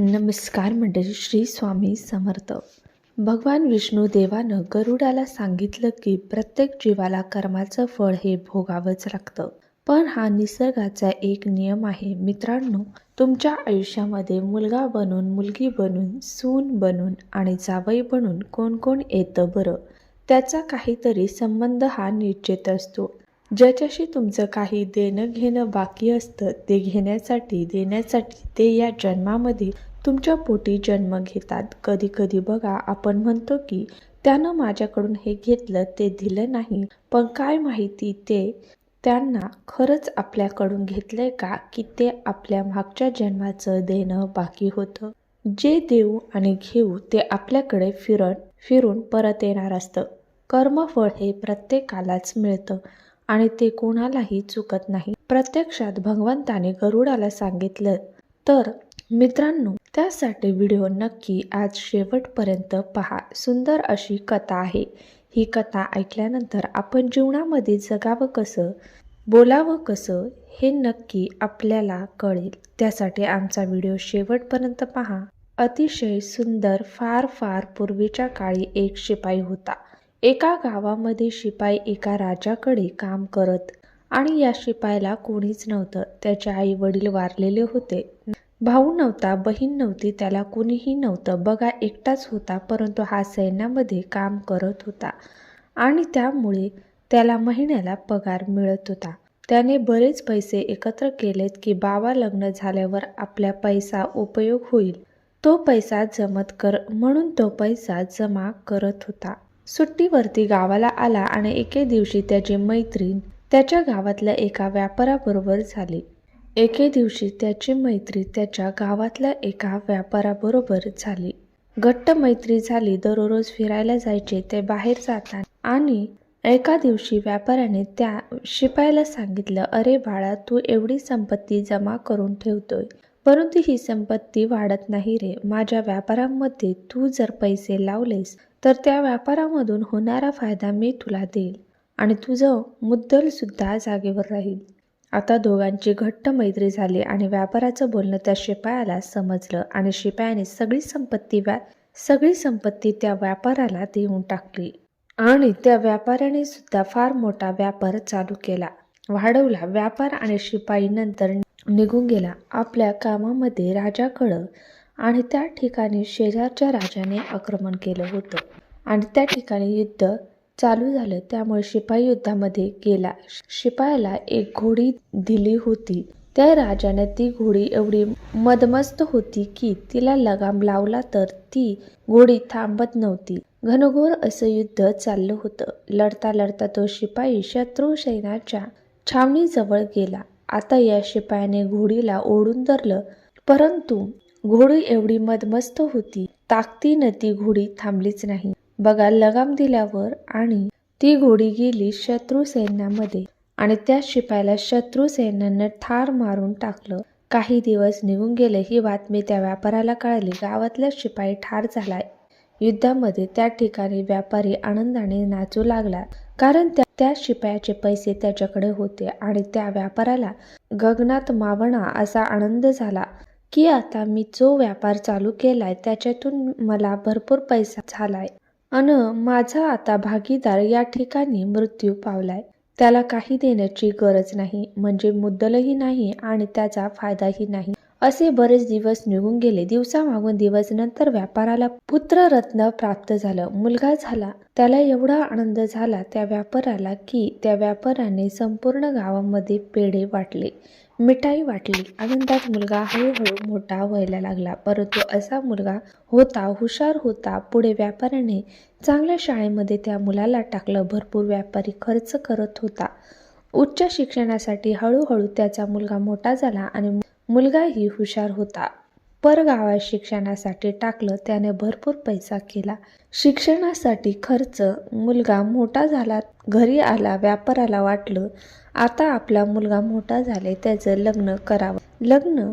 नमस्कार मंडळी श्री स्वामी समर्थ. भगवान विष्णू देवानं गरुडाला सांगितलं की प्रत्येक जीवाला कर्माचं फळ हे भोगावंच लागतं. पण हा निसर्गाचा एक नियम आहे. मित्रांनो तुमच्या आयुष्यामध्ये मुलगा बनून मुलगी बनून सून बनून आणि जावई बनून कोण कोण येतं बरं? त्याचा काहीतरी संबंध हा निश्चित असतो. ज्याच्याशी तुमचं काही देणं घेणं बाकी असतं ते घेण्यासाठी देण्यासाठी ते या जन्मामध्ये तुमच्या पोटी जन्म घेतात. कधी कधी बघा आपण म्हणतो की त्यानं माझ्याकडून हे घेतलं ते दिलं नाही. पण काय माहिती ते त्यांना खरंच आपल्याकडून घेतलंय का की ते आपल्या मागच्या जन्माचं देणं बाकी होतं? जे देऊ आणि घेऊ ते आपल्याकडे फिरण फिरून परत येणार असतं. कर्मफळ हे प्रत्येकालाच मिळतं आणि ते कोणालाही चुकत नाही. प्रत्यक्षात भगवंताने गरुडाला सांगितलं तर मित्रांनो त्यासाठी व्हिडिओ नक्की आज शेवटपर्यंत पहा. सुंदर अशी कथा आहे. ही कथा ऐकल्यानंतर आपण जीवनामध्ये जगावं कसं बोलावं कसं हे नक्की आपल्याला कळेल. त्यासाठी आमचा व्हिडिओ शेवटपर्यंत पहा. अतिशय सुंदर फार फार पूर्वीच्या काळी एक शिपाई होता. एका गावामध्ये शिपाई एका राजाकडे काम करत आणि या शिपायला कोणीच नव्हतं. त्याचे आई वडील वारलेले होते. भाऊ नव्हता बहीण नव्हती त्याला कुणीही नव्हतं. बघा एकटाच होता परंतु हा सैन्यामध्ये काम करत होता. आणि त्यामुळे त्याला महिन्याला पगार मिळत होता. त्याने बरेच पैसे एकत्र केलेत की बाबा लग्न झाल्यावर आपल्या पैसा उपयोग होईल. तो पैसा जमत कर म्हणून तो पैसा जमा करत होता. सुट्टीवरती गावाला आला आणि एके दिवशी त्याची मैत्रीण त्याच्या गावातल्या एका व्यापाराबरोबर झाली. एके दिवशी त्याची मैत्री त्याच्या गावातल्या एका व्यापाराबरोबर झाली. घट्ट मैत्री झाली दररोज फिरायला जायचे ते बाहेर जातात आणि एका दिवशी व्यापाऱ्याने त्या शिपायाला सांगितलं अरे बाळा तू एवढी संपत्ती जमा करून ठेवतोय. परंतु ही संपत्ती वाढत नाही रे. माझ्या व्यापारामध्ये तू जर पैसे लावलेस तर त्या व्यापारामधून होणारा फायदा मी तुला देईल आणि तुझं मुद्दल सुद्धा जागेवर राहील. आता दोघांची घट्ट मैत्री झाली आणि व्यापाराचं बोलणं त्या शिपायाला समजलं आणि शिपायाने सगळी संपत्ती व्या सगळी संपत्ती त्या व्यापाराला देऊन टाकली. आणि त्या व्यापाऱ्याने सुद्धा फार मोठा व्यापार चालू केला. वाढवला. व्यापार आणि शिपाई नंतर निघून गेला. आपल्या कामामध्ये राजाकडं आणि त्या ठिकाणी शेजारच्या राजाने आक्रमण केलं होतं. आणि त्या ठिकाणी युद्ध चालू झालं. त्यामुळे शिपाई युद्धामध्ये गेला. शिपायाला एक घोडी दिली होती. त्या राजाने ती घोडी एवढी मदमस्त होती की तिला लगाम लावला तर ती घोडी थांबत नव्हती. घनघोर असं युद्ध चाललं होतं. लढता लढता तो शिपाई शत्रू सैन्याच्या छावणीजवळ गेला. आता या शिपायाने घोडीला ओढून धरलं. परंतु घोडी एवढी मदमस्त होती. ताकदीनं ती घोडी थांबलीच नाही. बघा लगाम दिल्यावर आणि ती घोडी गेली शत्रू सैन्यामध्ये आणि त्या शिपायाला शत्रू सैन्यानं ठार मारून टाकलं. काही दिवस निघून गेले ही बातमी त्या व्यापाराला कळली. गावातला शिपाई ठार झालाय. युद्धामध्ये त्या ठिकाणी व्यापारी आनंदाने नाचू लागला कारण त्या त्या शिपायाचे पैसे त्याच्याकडे होते आणि त्या व्यापाराला गगनात मावणा असा आनंद झाला की आता मी जो व्यापार चालू केलाय त्याच्यातून मला भरपूर पैसा झालाय. अन माझा आता भागीदार या ठिकाणी मृत्यू पावलाय. त्याला काही देण्याची गरज नाही म्हणजे मुद्दलही नाही आणि त्याचा फायदाही नाही. असे बरेच दिवस निघून गेले. दिवसामागून दिवस नंतर व्यापाराला पुत्ररत्न प्राप्त झालं. मुलगा झाला. त्याला एवढा आनंद झाला त्या व्यापाराला की त्या व्यापाराने संपूर्ण गावामध्ये पेढे वाटले. मिठाई वाटली. आनंदात मुलगा हळूहळू मोठा व्हायला लागला. परंतु असा मुलगा होता हुशार होता. पुढे व्यापाऱ्याने चांगल्या शाळेमध्ये त्या मुलाला टाकलं. भरपूर व्यापारी खर्च करत होता. उच्च शिक्षणासाठी हळूहळू त्याचा मुलगा मोठा झाला आणि मुलगाही हुशार होता. परगावात शिक्षणासाठी टाकलं त्याने भरपूर पैसा केला. शिक्षणासाठी खर्च मुलगा मोठा झाला घरी आला व्यापाराला वाटलं. आता आपला मुलगा मोठा झाले त्याचं लग्न करावं. लग्न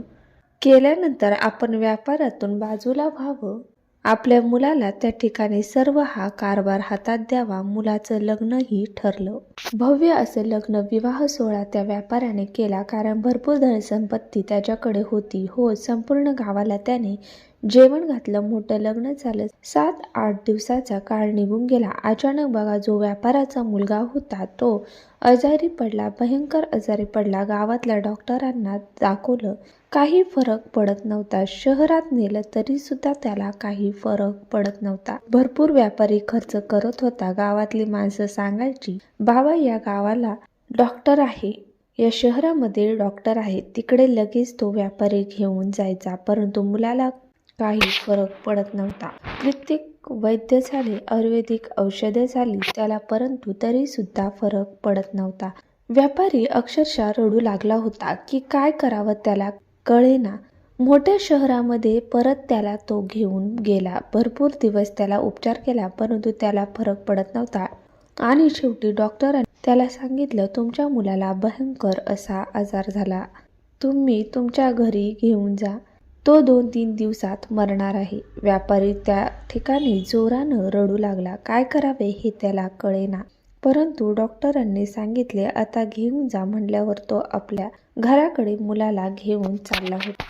केल्यानंतर आपण व्यापारातून बाजूला व्हावं. आपल्या मुलाला त्या ठिकाणी सर्व हा कारभार हातात द्यावा मुलाचं लग्नही ठरलं. भव्य असं लग्न विवाह सोहळा त्या व्यापाऱ्याने केला. कारण भरपूर धनसंपत्ती त्याच्याकडे होती. हो संपूर्ण गावाला त्याने जेवण घातलं मोठं लग्न झालं. सात आठ दिवसाचा काळ निघून गेला. अचानक बघा जो व्यापाराचा मुलगा होता तो आजारी पडला भयंकर आजारी पडला. गावातल्या डॉक्टरांना दाखवलं काही फरक पडत नव्हता. शहरात नेलं तरी सुद्धा त्याला काही फरक पडत नव्हता. भरपूर व्यापारी खर्च करत होता. गावातली माणसं सांगायची बाबा या गावाला डॉक्टर आहे. या शहरामध्ये डॉक्टर आहे. तिकडे लगेच तो व्यापारी घेऊन जायचा. परंतु मुलाला काही फरक पडत नव्हता. कित्येक वैद्य झाले आयुर्वेदिक औषधे झाली त्याला परंतु तरी सुद्धा फरक पडत नव्हता. व्यापारी अक्षरशः रडू लागला होता की काय करावं त्याला कळेना. मोठ्या शहरामध्ये परत त्याला तो घेऊन गेला. भरपूर दिवस त्याला उपचार केला परंतु त्याला फरक पडत नव्हता. आणि शेवटी डॉक्टरांनी त्याला सांगितलं तुमच्या मुलाला भयंकर असा आजार झाला. तुम्ही तुमच्या घरी घेऊन जा. तो दोन तीन दिवसात मरणार आहे. व्यापारी त्या ठिकाणी जोरानं रडू लागला. काय करावे हे त्याला कळेना. परंतु डॉक्टरांनी सांगितले आता घेऊन जा म्हणल्यावर तो आपल्या घराकडे मुलाला घेऊन चालला होता.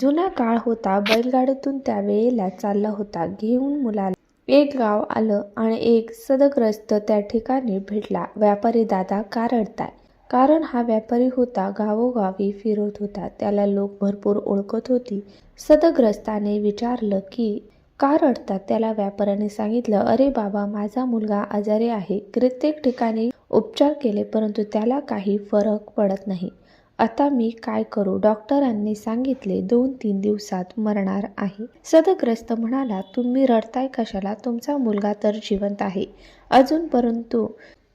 जुना काळ होता. बैलगाडीतून त्यावेळेला चालला होता. घेऊन मुलाला एक गाव आलं आणि एक सदग्रस्त त्या ठिकाणी भेटला. व्यापारी दादा का रडताय? कारण हा व्यापारी होता गावोगावी फिरत होता. त्याला लोक भरपूर ओळखत होती. सदग्रस्ताने विचारलं की का रडतात? त्याला व्यापाऱ्याने सांगितलं अरे बाबा माझा मुलगा आजारी आहे. कित्येक ठिकाणी उपचार केले परंतु त्याला काही फरक पडत नाही. आता मी काय करू? डॉक्टरांनी सांगितले दोन तीन दिवसात मरणार आहे. सदग्रस्त म्हणाला तुम्ही रडताय कशाला? तुमचा मुलगा तर जिवंत आहे. अजून परंतु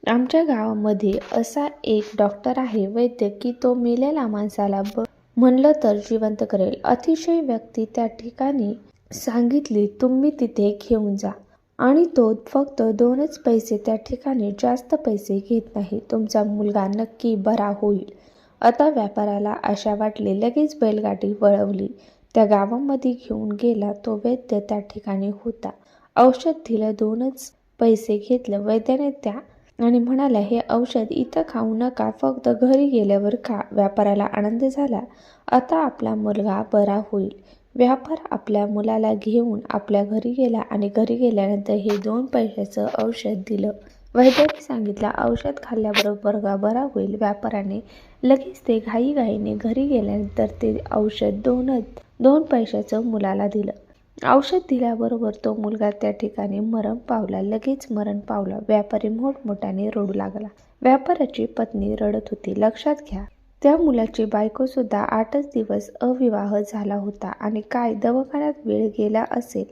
आमच्या गावामध्ये असा एक डॉक्टर आहे वैद्य की तो मेलेल्या माणसाला ब म्हणलं तर जिवंत करेल. अतिशय व्यक्ती त्या ठिकाणी सांगितली तुम्ही तिथे घेऊन जा. आणि तो फक्त दोनच पैसे त्या ठिकाणी जास्त पैसे घेत नाही. तुमचा मुलगा नक्की बरा होईल. आता व्यापाराला आशा वाटली लगेच बैलगाडी वळवली. त्या गावामध्ये घेऊन गेला तो वैद्य त्या ठिकाणी होता. औषध दिलं दोनच पैसे घेतलं. वैद्याने त्या आणि म्हणाला हे औषध इथं खाऊ नका फक्त घरी गेल्यावर खा. व्यापाराला आनंद झाला. आता आपला मुलगा बरा होईल. व्यापार आपल्या मुलाला घेऊन आपल्या घरी गेला आणि घरी गेल्यानंतर हे दोन पैशाचं औषध दिलं. वैद्याने सांगितलं औषध खाल्ल्याबरोबर गा बरा होईल. व्यापाराने लगेच ते घाईघाईने घरी गेल्यानंतर ते औषध दोनच दोन पैशाचं मुलाला दिलं. औषध दिल्याबरोबर तो मुलगा त्या ठिकाणी मरण पावला. लगेच मरण पावला. व्यापारी मोठमोठ्याने रडू लागला. व्यापाराची पत्नी रडत होती. लक्षात घ्या त्या मुलाची बायको सुद्धा आठच दिवस अविवाह झाला होता आणि काय दवाखान्यात वेळ गेला असेल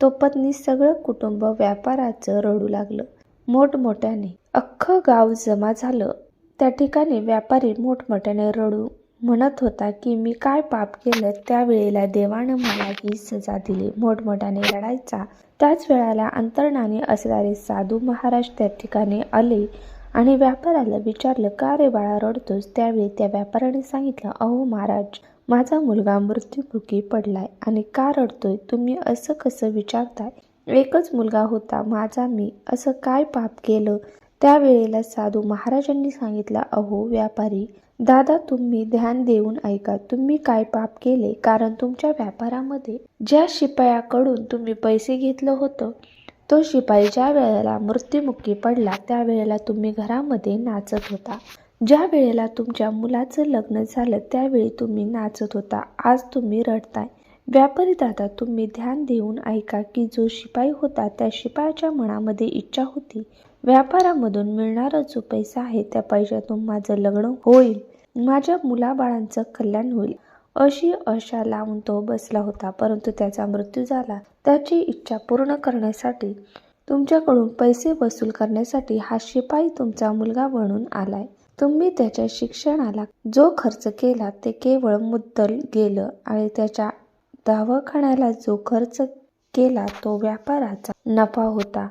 तो पत्नी सगळं कुटुंब व्यापाराचं रडू लागलं. मोठमोठ्याने अख्खं गाव जमा झालं. त्या ठिकाणी व्यापारी मोठमोठ्याने रडू म्हणत होता की मी काय पाप केलं त्यावेळेला देवानं मला ही सजा दिली. मोठमोठ्याने लढायचा. त्याच वेळाला अंतर्णाने असणारे साधू महाराज त्या ठिकाणी आले आणि व्यापाऱ्याला विचारलं का रे बाळा रडतोस? त्यावेळी त्या व्यापाऱ्याने सांगितलं अहो महाराज माझा मुलगा मृत्युमुखी पडलाय आणि का रडतोय? तुम्ही असं कसं विचारताय? एकच मुलगा होता माझा मी. असं काय पाप केलं? त्यावेळेला साधू महाराजांनी सांगितलं अहो व्यापारी दादा तुम्ही ध्यान देऊन ऐका. तुम्ही काय पाप केले? कारण तुमच्या व्यापारामध्ये ज्या शिपायाकडून तुम्ही पैसे घेतलं होतं तो शिपाई ज्या वेळेला मृत्युमुखी पडला त्यावेळेला तुम्ही घरामध्ये नाचत होता. ज्या वेळेला तुमच्या मुलाचं लग्न झालं त्यावेळी तुम्ही नाचत होता. आज तुम्ही रडताय. व्यापारी दादा तुम्ही ध्यान देऊन ऐका की जो शिपाई होता त्या शिपायाच्या मनामध्ये इच्छा होती. व्यापारामधून मिळणारा जो पैसा आहे त्या पैशातून माझं लग्न होईल. माझ्या मुलाबाळांचं कल्याण होईल अशी आशा लावून तो बसला होता परंतु त्याचा मृत्यू झाला. त्याची इच्छा पूर्ण करण्यासाठी तुमच्याकडून पैसे वसूल करण्यासाठी हा शिपाई तुमचा मुलगा बनून आलाय. तुम्ही त्याच्या शिक्षणाला जो खर्च केला ते केवळ मुद्दल गेलं आणि त्याच्या दवाखान्याला जो खर्च केला तो व्यापाराचा नफा होता.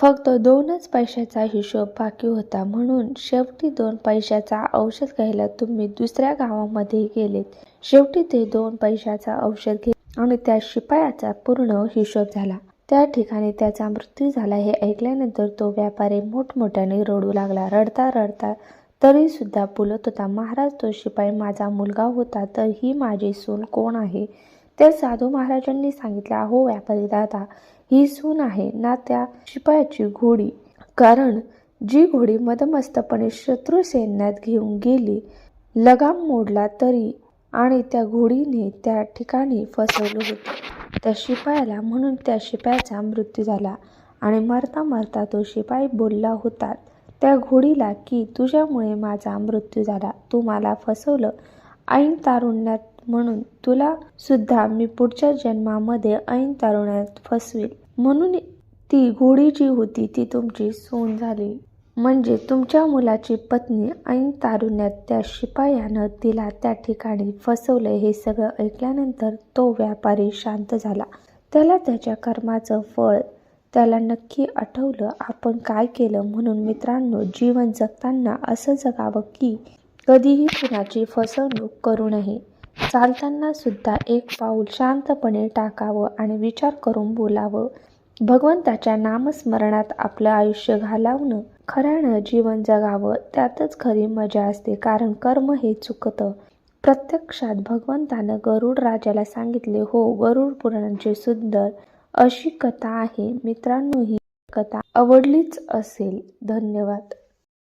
फक्त दोनच पैशाचा हिशोब बाकी होता म्हणून शेवटी दोन पैशाचा औषध घ्यायला तुम्ही दुसऱ्या गावामध्ये गेलेत. शेवटी ते दोन पैशाचा औषध घे आणि त्या शिपायाचा पूर्ण हिशोब झाला. त्या ठिकाणी त्याचा मृत्यू झाला हे ऐकल्यानंतर तो व्यापारी मोठमोठ्याने रडू लागला. रडता रडता तरी सुद्धा बोलत होता महाराज तो शिपाई माझा मुलगा होता तर ही माझी सून कोण आहे? त्या साधू महाराजांनी सांगितलं हो व्यापारी दादा ही सून आहे ना त्या शिपायाची घोडी. कारण जी घोडी मदमस्तपणे शत्रू सैन्यात घेऊन गेली लगाम मोडला तरी आणि त्या घोडीने त्या ठिकाणी फसवलं होतं. त्या शिपायाला म्हणून त्या शिपायाचा मृत्यू झाला आणि मरता मरता तो शिपाई बोलला होता त्या घोडीला की तुझ्यामुळे माझा मृत्यू झाला. तू मला फसवलं. ऐन तारुण्यात म्हणून तुला सुद्धा मी पुढच्या जन्मामध्ये ऐन तारुण्यात फसवेल म्हणून ती घोडी जी होती ती तुमची सून झाली. म्हणजे तुमच्या मुलाची पत्नी ऐन तारुण्यात त्या शिपायानं तिला त्या ठिकाणी फसवलं हे सगळं ऐकल्यानंतर तो व्यापारी शांत झाला. त्याला त्याच्या कर्माचं फळ त्याला नक्की आठवलं आपण काय केलं म्हणून मित्रांनो जीवन जगताना असं जगावं की कधीही कुणाची फसवणूक करू नये. चालताना सुद्धा एक पाऊल शांतपणे टाकावं आणि विचार करून बोलावं. भगवंताच्या नामस्मरणात आपलं आयुष्य घालवणं खऱ्यानं जीवन जगावं त्यातच खरी मजा असते. कारण कर्म हे चुकतं. प्रत्यक्षात भगवंतानं गरुड राजाला सांगितले हो गरुड पुराणाची सुंदर अशी कथा आहे. मित्रांनो ही कथा आवडलीच असेल. धन्यवाद.